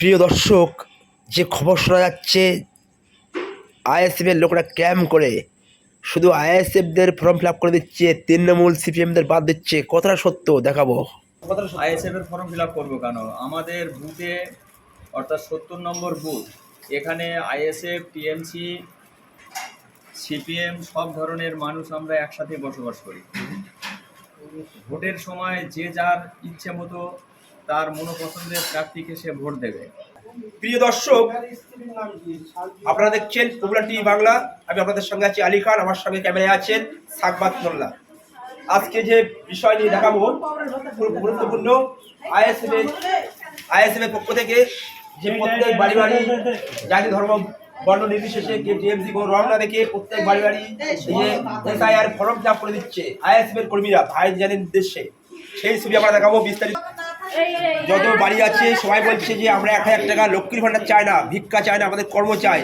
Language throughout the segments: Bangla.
প্রিয় দর্শক যে খবর শোনা যাচ্ছে আইএসএফের লোকরা ক্যাম্প করে শুধু আইএসএফদের ফর্ম ফিল আপ করে দিচ্ছে তৃণমূল সিপিএমদের বাদ দিচ্ছে কতটা সত্য দেখাবো? আইএসএফ এর ফর্ম ফিল আপ করব কেন? আমাদের বুথে অর্থাৎ সত্তর নম্বর বুথ এখানে আইএসএফ টিএমসি সিপিএম সব ধরনের মানুষ আমরা একসাথে বসবাস করি। ভোটের সময় যে যার ইচ্ছে মতো তার মনোপছন্দের প্রার্থীকে সে ভোট দেবে। প্রিয় দর্শক, আপনারা দেখছেন পপুলার টিভি বাংলা। আমি আপনাদের সঙ্গে আছি আলী খান, আমার সঙ্গে ক্যামেরায় আছেন সাকবাত মোল্লা। আজকে যে বিষয় নিয়ে দেখাবো, খুব গুরুত্বপূর্ণ। আইএসএফ আইএসএফ এর পক্ষ থেকে যে প্রত্যেক বাড়ি বাড়ি জাতি ধর্ম বর্ণ নির্বিশেষে টিএমসি কোনো রং না দেখে প্রত্যেক বাড়ি বাড়ি যে এসআইআর ফর্ম চাপ করে দিচ্ছে। আইএসএফ এর কর্মীরা ভাই জানের নির্দেশে। সেই ছবি আমরা দেখাবো বিস্তারিত। যত বাড়ি আছে, সবাই বলছে যে আমরা এক হাজার টাকা লক্ষ্মীর ভাণ্ডার চাই না, ভিক্ষা চাই না, আমাদের কর্ম চাই।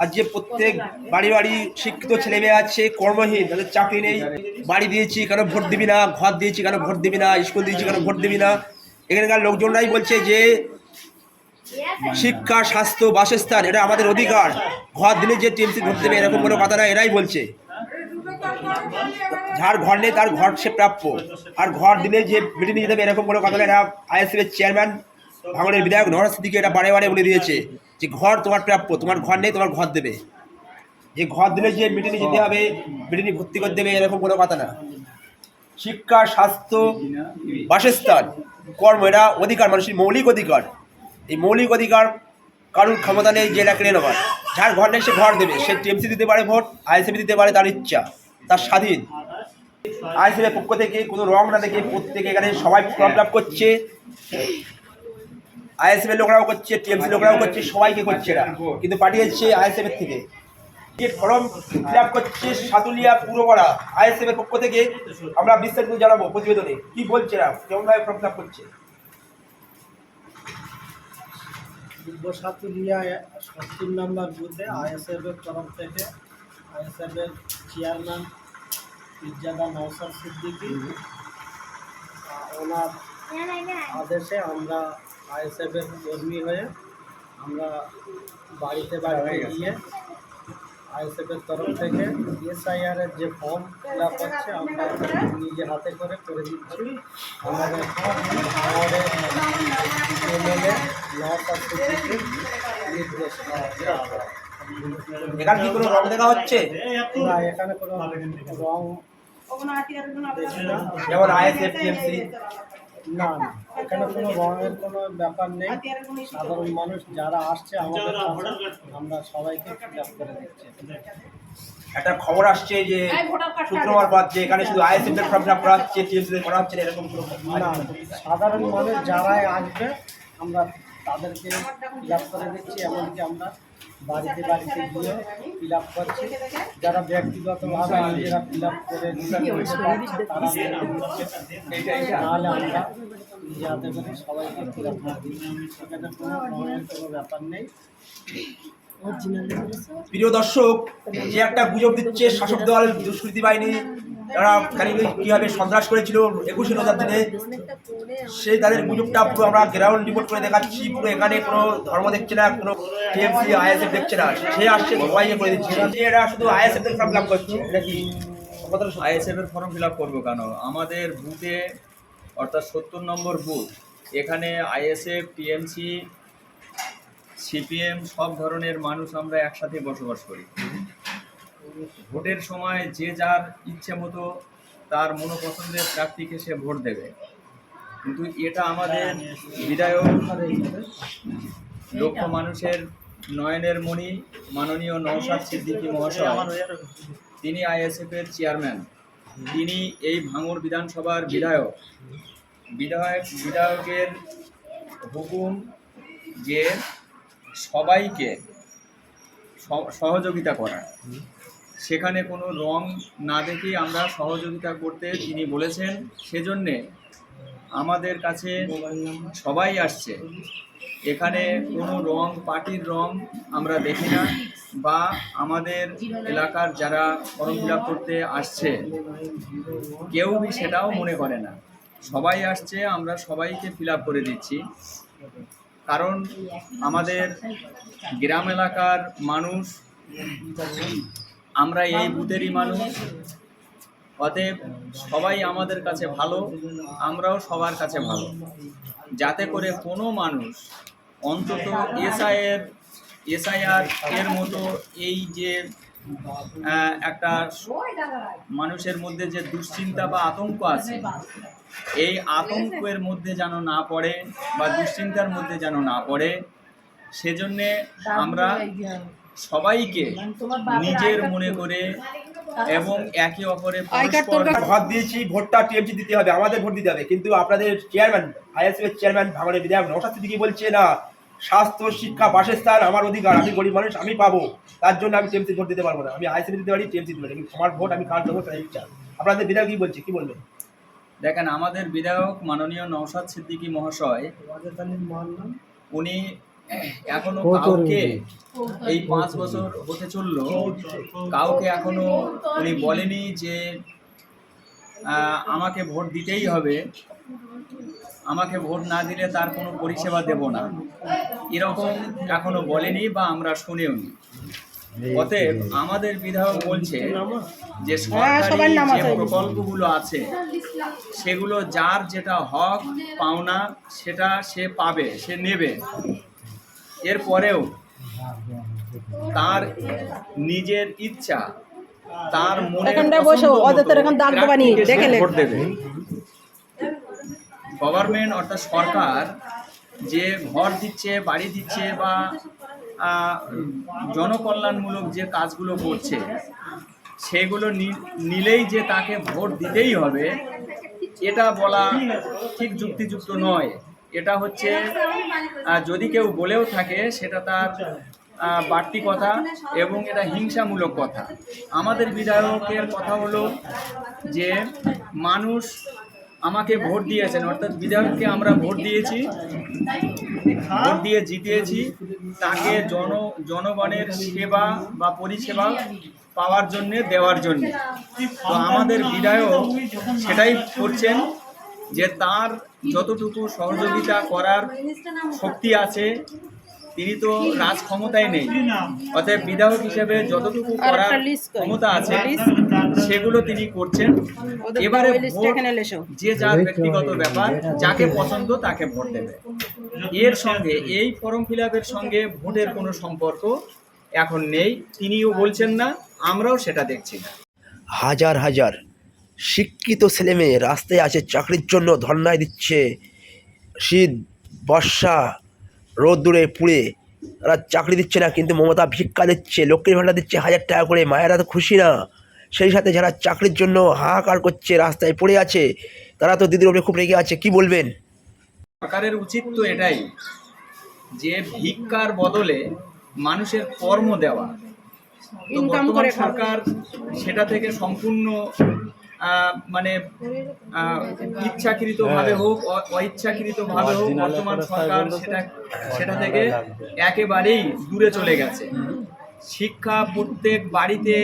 আর যে প্রত্যেক বাড়ি বাড়ি শিক্ষিত ছেলে মেয়ে আছে, কর্মহীন, তাদের চাকরি নেই। বাড়ি দিয়েছি, কেন ভোট দিবি না? ঘর দিয়েছি, কেন ভোট দিবি না? স্কুল দিয়েছি, কেন ভোট দিবি না? এখানকার লোকজনরাই বলছে যে শিক্ষা, স্বাস্থ্য, বাসস্থান, এটা আমাদের অধিকার। ঘর দিলে যে টিএমসি ভোট দেবে, এরকম কোনো কথা না, এরাই বলছে। যার ঘর নেই, তার ঘর সে প্রাপ্য। আর ঘর দিলে যে মিটিং নিয়ে যাবে এরকম কোনো কথা না এরা আইএসএফ এর চেয়ারম্যান ভাঙনের বিধায়ক নরাজ সিদ্দিকি এটা বারে বারে বলে দিয়েছে যে ঘর তোমার প্রাপ্য, তোমার ঘর নেই, তোমার ঘর দেবে। যে ঘর দিলে যে মিটিংয়ে যেতে হবে মিটিংয়ে ভর্তি করে দেবে, এরকম কোনো কথা না। শিক্ষা, স্বাস্থ্য, বাসস্থান, কর্ম এরা অধিকার, মানুষের মৌলিক অধিকার। এই মৌলিক অধিকার কারুর ক্ষমতা নেই যে এটা কেড়ে নেওয়ার যার ঘর নেই, সে ঘর দেবে। সে টিএমসি দিতে পারে ভোট আইএসএফ দিতে পারে তার ইচ্ছা, তার স্বাধীন। আইএসএফের পক্ষ থেকে কোনো রং না দেখে প্রত্যেকে এখানে সবাই ফর্ম ফিল করছে। আইএসএফ এর লোকরাও করছে টিএমসি লোকরাও করছে, সবাইকে করছে এরা। কিন্তু পাঠিয়েছে আইএসএফ এর থেকে। যে ফর্ম ফিল আপ করছে সাতুলিয়া পুরোপাড়া আইএসএফ এর পক্ষ থেকে আমরা বিস্তারিত জানাব প্রতিবেদনে। কি বলছে এরা? কেমনভাবে ফর্ম ফিল করছে? সাতুলিয়া সত্তর নম্বর বুথে আইএসএফের তরফ থেকে আইএসএফের চেয়ারম্যান ইজাদা নওসার সিদ্দিকী। ওনার আদেশে আমরা আইএসএফের কর্মী হয়ে আমরা বাড়িতে বাড়িতে গিয়ে আইএসএফের তরফ থেকে এসআইআর এর যে ফর্ম ফিল আপ হচ্ছে আমরা নিজে হাতে করে করে দিচ্ছি। আমাদের আমাদের এমএলএ নওসার সিদ্দিকীর নির্দেশ এখানে কি কোনো রং দেখা হচ্ছে? না এখানে কোনো রং না যেমন আইএসএফ টিএমসি না না এখানে কোনো রঙের কোনো ব্যাপার নেই। সাধারণ মানুষ যারা আসছে আমাদের আমরা সবাইকে ফিল করে দিচ্ছি। একটা খবর আসছে যে শুক্রবার বাদ যে এখানে শুধু আইএসএফ এর ফর্ম করা হচ্ছে টিএমসি করা হচ্ছে এরকম কোনো না সাধারণ মানুষ যারাই আসবে আমরা তাদেরকে ফিল করে দিচ্ছি এমনকি আমরা বাড়িতে বাড়িতে গিয়ে ফিল আপ করছে। যারা ব্যক্তিগতভাবে নিজেরা ফিল আপ করে নাহলে আমরা যাতে করে সবাইকে ফিল আপ করে দিচ্ছি সেখানে কোনো কোনো ব্যাপার নেই। প্রিয় দর্শক যে একটা গুজব দিচ্ছে শাসক দল দুষ্কৃতি বাহিনী তারা খালি কীভাবে সন্ত্রাস করেছিল একুশে রোজার দিনে সেই তাদের গুজবটা পুরো আমরা গ্রাউন্ড রিপোর্ট করে দেখাচ্ছি। পুরো এখানে কোনো ধর্ম দেখছে না কোনো টিএমসি আইএসএফ দেখছে না। সে আসছে সবাইকে করে দিচ্ছে। এরা শুধু আইএসএফ এর ফর্ম ফিল আপ করছে। এটা কি? আইএসএফ এর ফর্ম ফিল আপ করব কেন? আমাদের বুথে অর্থাৎ সত্তর নম্বর বুথ এখানে আইএসএফ টিএমসি সিপিএম, সব ধরনের মানুষ আমরা একসাথে বসবাস করি। ভোটের সময় যে যার ইচ্ছে মতো তার মনোপছন্দের প্রার্থীকে সে ভোট দেবে। কিন্তু এটা আমাদের বিধায়ক লক্ষ মানুষের নয়নের মণি, মাননীয় নওশাদ সিদ্দিকী মহাশয়, তিনি আইএসএফ এর চেয়ারম্যান। তিনি এই ভাঙড় বিধানসভার বিধায়ক। বিধায়ক, বিধায়কের হুকুম যে সবাইকে সহযোগিতা করা সেখানে কোনো রং না দেখে আমরা সহযোগিতা করতে তিনি বলেছেন। সেজন্যে আমাদের কাছে সবাই আসছে। এখানে কোনো রং, পার্টির রং আমরা দেখি না বা আমাদের এলাকার যারা ফর্ম ফিল করতে আসছে, কেউ সেটাও মনে করে না। সবাই আসছে, আমরা সবাইকে ফিল করে দিচ্ছি। কারণ আমাদের গ্রাম এলাকার মানুষ, আমরা এই বুথেরই মানুষ। অতএব সবাই আমাদের কাছে ভালো, আমরাও সবার কাছে ভালো। যাতে করে কোনো মানুষ অন্তত এসআইয়ের, এসআইআর এর মতো এই যে একটা মানুষের মধ্যে যে দুশ্চিন্তা বা আতঙ্ক আছে এই আতঙ্কের মধ্যে যেন না পড়ে বা দুশ্চিন্তার মধ্যে যেন না পড়ে সেজন্যে আমরা সবাইকে নিজের মনে করে এবং একে অপরে ভোট দিয়েছি ভোটটা টিএমসি দিতে হবে আমাদের ভোট দিতে হবে। কিন্তু আপনাদের চেয়ারম্যান আইএসএফ চেয়ারম্যান ভাঙনের বিধায়ক নৌসাদ সিদ্দিকি বলছে না স্বাস্থ্য শিক্ষা বাসস্থান আমার অধিকার আমি গরিব মানুষ আমি পাবো। তার জন্য আমি টিএমসি ভোট দিতে পারব না। আমি আইএসএফ দিতে পারি টিএমসি দিতে পারি। আমার ভোট আমি কার দেবো তাই ইচ্ছা আপনাদের বিধায়ক কি বলছে? কি বলবেন? দেখেন আমাদের বিধায়ক মাননীয় নওশাদ সিদ্দিকী মহাশয় উনি এখনও কাউকে এই পাঁচ বছর হতে চলল কাউকে এখনও উনি বলেনি যে আমাকে ভোট দিতেই হবে। আমাকে ভোট না দিলে তার কোনো পরিষেবা দেব না। এরকম এখনও বলেনি বা আমরা শুনেওনি। অতএব আমাদের বিধায়ক বলছে যে সরকারি যে প্রকল্পগুলো আছে সেগুলো যার যেটা হক পাওনা সেটা সে পাবে সে নেবে। এরপরেও তার নিজের ইচ্ছা তার মনে এখন দাগ দেবে। গভর্নমেন্ট অর্থাৎ সরকার যে ঘর দিচ্ছে, বাড়ি দিচ্ছে বা জনকল্যাণমূলক যে কাজগুলো করছে, সেগুলো নিলেই যে তাকে ভোট দিতেই হবে, এটা বলা ঠিক যুক্তিযুক্ত নয়। এটা হচ্ছে যদি কেউ বলেও থাকে, সেটা তার বাড়তি কথা এবং এটা হিংসামূলক কথা। আমাদের বিধায়কের কথা হলো যে, মানুষ আমাকে ভোট দিয়েছেন অর্থাৎ বিধায়ককে আমরা ভোট দিয়েছি ভোট দিয়ে জিতিয়েছি তাকে জন জনগণের সেবা বা পরিষেবা পাওয়ার জন্য দেওয়ার জন্য তো আমাদের বিধায়ক সেটাই করছেন যে তার যতটুকু সহযোগিতা করার শক্তি আছে তিনি তো রাজ ক্ষমতায় নেই অতএব বিধায়ক হিসেবে যতটুকু করার। ক্ষমতা আছে? সেগুলো তিনি করছেন। এবারে যে যার ব্যক্তিগত ব্যাপার যাকে পছন্দ তাকে ভোট দেবে। এর সঙ্গে এই ফর্ম ফিল সঙ্গে ভোটের কোনো সম্পর্ক এখন নেই। তিনিও বলছেন না আমরাও সেটা দেখছি না। হাজার হাজার শিক্ষিত ছেলেমেয়ে রাস্তায় আছে চাকরির জন্য ধর্নায় দিচ্ছে। শীত বর্ষা রোদ্দুরে পুড়ে তারা চাকরি দিচ্ছে না কিন্তু মমতা ভিক্ষা দিচ্ছে লক্ষ্মীর ভাণ্ডার দিচ্ছে হাজার টাকা করে মায়েরা তো খুশি না। সেই সাথে যারা চাকরির জন্য হাহাকার করছে রাস্তায় পড়ে আছে তারা তো দিদির উপরে খুব রেগে আছে। কি বলবেন? সরকারের উচিত তো এটাই যে ভিক্ষার বদলে মানুষের কর্ম দেওয়া। বর্তমান করে সরকার সেটা থেকে সম্পূর্ণ মানে আহ, ইচ্ছাকৃতভাবে হোক অ- অইচ্ছাকৃতভাবে হোক বর্তমান সরকার সেটা সেটা থেকে একেবারেই দূরে চলে গেছে। শিক্ষা প্রত্যেক বাড়িতে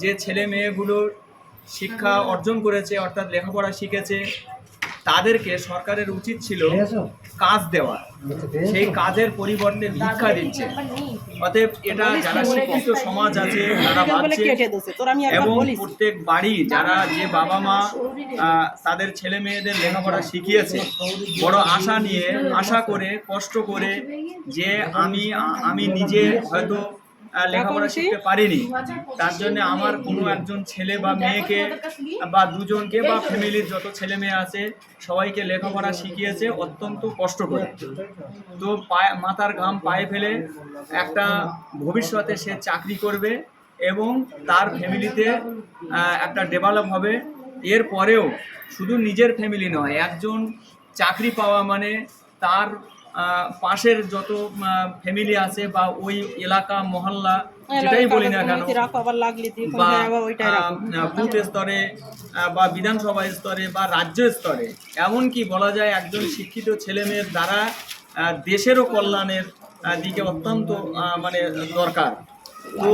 যে ছেলে মেয়েগুলো শিক্ষা অর্জন করেছে অর্থাৎ লেখাপড়া শিখেছে তাদেরকে সরকারের উচিত ছিল কাজ দেওয়া। সেই কাজের পরিবর্তে ভিক্ষা দিচ্ছে। অতএব এটা যারা শিক্ষিত সমাজ আছে তারা ভাবছে কেটে দিচ্ছে তোর আমি একবার এবং প্রত্যেক বাড়ি যারা যে বাবা মা তাদের ছেলে মেয়েদের লেখাপড়া শিখিয়েছে বড় আশা নিয়ে আশা করে কষ্ট করে যে আমি আমি নিজে হয়তো লেখাপড়া শিখতে পারিনি। তার জন্য আমার কোনো একজন ছেলে বা মেয়েকে বা দুজনকে বা ফ্যামিলির যত ছেলে মেয়ে আছে সবাইকে লেখাপড়া শিখিয়েছে অত্যন্ত কষ্ট করে। তো পায়ে মাথার ঘাম পায়ে ফেলে একটা ভবিষ্যতে সে চাকরি করবে এবং তার ফ্যামিলিতে একটা ডেভেলপ হবে। এর পরেও শুধু নিজের ফ্যামিলি নয় একজন চাকরি পাওয়া মানে তার পাশের যত ফ্যামিলি আছে বা ওই এলাকা মহল্লা যেটাই বলি না কেন বা বুথ স্তরে বা বিধানসভা স্তরে বা রাজ্য স্তরে এমনকি বলা যায় একজন শিক্ষিত ছেলেমেয়ের দ্বারা দেশেরও কল্যাণের দিকে অত্যন্ত মানে দরকার। তো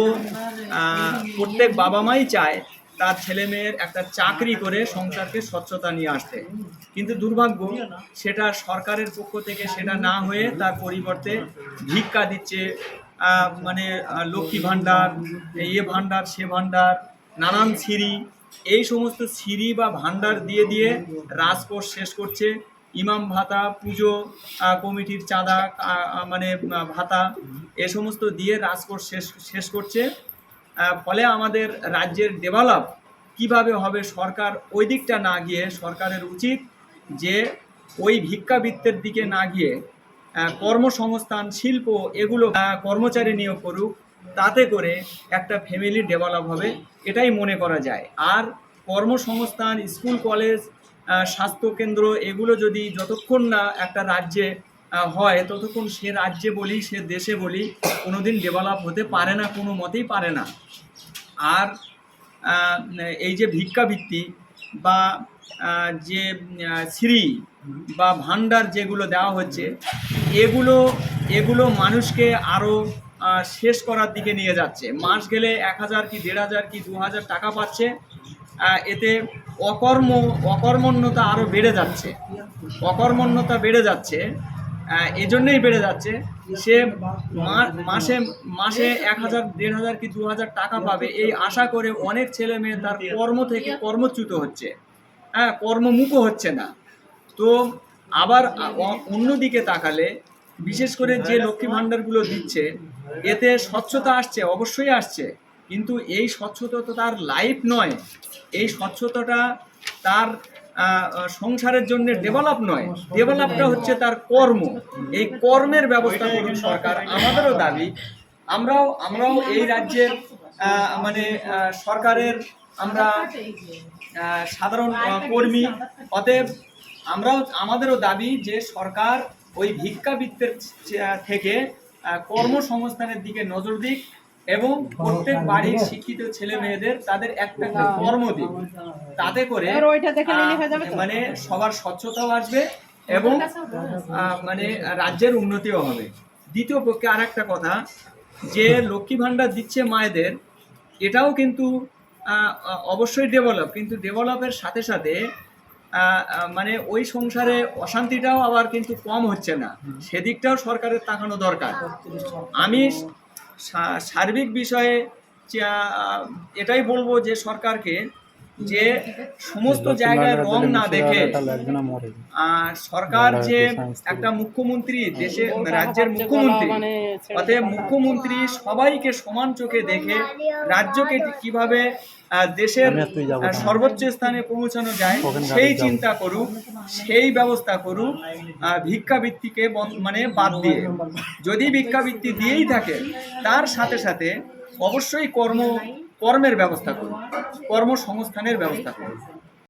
প্রত্যেক বাবা মাই চায় তার ছেলে মেয়ের একটা চাকরি করে সংসারকে স্বচ্ছতা নিয়ে আসতে। কিন্তু দুর্ভাগ্য, সেটা সরকারের পক্ষ থেকে সেটা না হয়ে তার পরিবর্তে ভিক্ষা দিচ্ছে মানে লক্ষ্মী ভাণ্ডার এ ভাণ্ডার, সে ভাণ্ডার, নানান সিঁড়ি, এই সমস্ত সিঁড়ি বা ভাণ্ডার দিয়ে দিয়ে রাজকোষ শেষ করছে। ইমাম ভাতা, পুজো কমিটির চাঁদা মানে ভাতা, এ সমস্ত দিয়ে রাজকোষ শেষ শেষ করছে। ফলে আমাদের রাজ্যের ডেভেলপ কীভাবে হবে সরকার ওই দিকটা না গিয়ে সরকারের উচিত যে ওই ভিক্ষাবৃত্তের দিকে না গিয়ে কর্মসংস্থান, শিল্প এগুলো কর্মচারী নিয়োগ করুক, তাতে করে একটা ফ্যামিলি ডেভেলপ হবে, এটাই মনে করা যায়। আর কর্মসংস্থান, স্কুল, কলেজ স্বাস্থ্যকেন্দ্র এগুলো যদি যতক্ষণ না একটা রাজ্যে হয়, ততক্ষণ সে রাজ্যে বলি, সে দেশে বলি, কোনোদিন ডেভেলপ হতে পারে না, কোনো মতেই পারে না। আর এই যে ভিক্ষাবৃত্তি বা যে শ্রী বা ভাণ্ডার যেগুলো দেওয়া হচ্ছে, এগুলো এগুলো মানুষকে আরও শেষ করার দিকে নিয়ে যাচ্ছে। মাস গেলে এক হাজার কি দেড় হাজার কি দু হাজার টাকা পাচ্ছে এতে অকর্ম, অকর্মণ্যতা আরও বেড়ে যাচ্ছে। অকর্মণ্যতা বেড়ে যাচ্ছে। এজন্যই বেড়ে যাচ্ছে। সে মাসে মাসে এক হাজার, দেড় হাজার কি দু হাজার টাকা পাবে, এই আশা করে অনেক ছেলে মেয়ে তার কর্ম থেকে কর্মচ্যুত হচ্ছে। হ্যাঁ কর্মমুখ হচ্ছে না। তো আবার অন্যদিকে তাকালে, বিশেষ করে যে লক্ষ্মী ভাণ্ডারগুলো দিচ্ছে, এতে স্বচ্ছতা আসছে, অবশ্যই আসছে। কিন্তু এই স্বচ্ছতা তো তার লাইফ নয়। এই স্বচ্ছতাটা তার সংসারের জন্য ডেভেলপ নয়। ডেভেলপটা হচ্ছে তার কর্ম। এই কর্মের ব্যবস্থা করুন সরকার। আমাদেরও দাবি, আমরাও আমরাও এই রাজ্যের মানে সরকারের আমরা সাধারণ কর্মী। অতএব আমরাও, আমাদেরও দাবি যে সরকার ওই ভিক্ষাবৃত্তের থেকে কর্মসংস্থানের দিকে নজর দিক। এবং প্রত্যেক বাড়ির শিক্ষিত ছেলে মেয়েদের তাদের একটা একটা কর্ম দিক তাতে করে হয়ে? মানে সবার স্বচ্ছতাও আসবে এবং মানে রাজ্যের উন্নতিও হবে। দ্বিতীয় পক্ষে আর একটা কথা যে লক্ষ্মী ভাণ্ডার দিচ্ছে মায়েদের এটাও কিন্তু অবশ্যই ডেভেলপ কিন্তু ডেভেলপের সাথে সাথে মানে ওই সংসারে অশান্তিটাও আবার কিন্তু কম হচ্ছে না। সেদিকটাও সরকারের তাকানো দরকার। আমি সা- সার্বিক বিষয়ে এটাই বলব যে সরকারকে যে সমস্ত জায়গায় রং না দেখে আহ, সরকার যে একটা মুখ্যমন্ত্রী দেশে রাজ্যের মুখ্যমন্ত্রী। মানে অতএব মুখ্যমন্ত্রী সবাইকে সমান চোখে দেখে রাজ্যকে কীভাবে আহ, দেশের সর্বোচ্চ স্থানে পৌঁছানো যায় সেই চিন্তা করুক সেই ব্যবস্থা করুক ভিক্ষাবৃত্তিকে মানে বাদ দিয়ে। যদি ভিক্ষাবৃত্তি দিয়েই থাকে তার সাথে সাথে অবশ্যই কর্ম কর্মের ব্যবস্থা করুন কর্মসংস্থানের ব্যবস্থা করুন।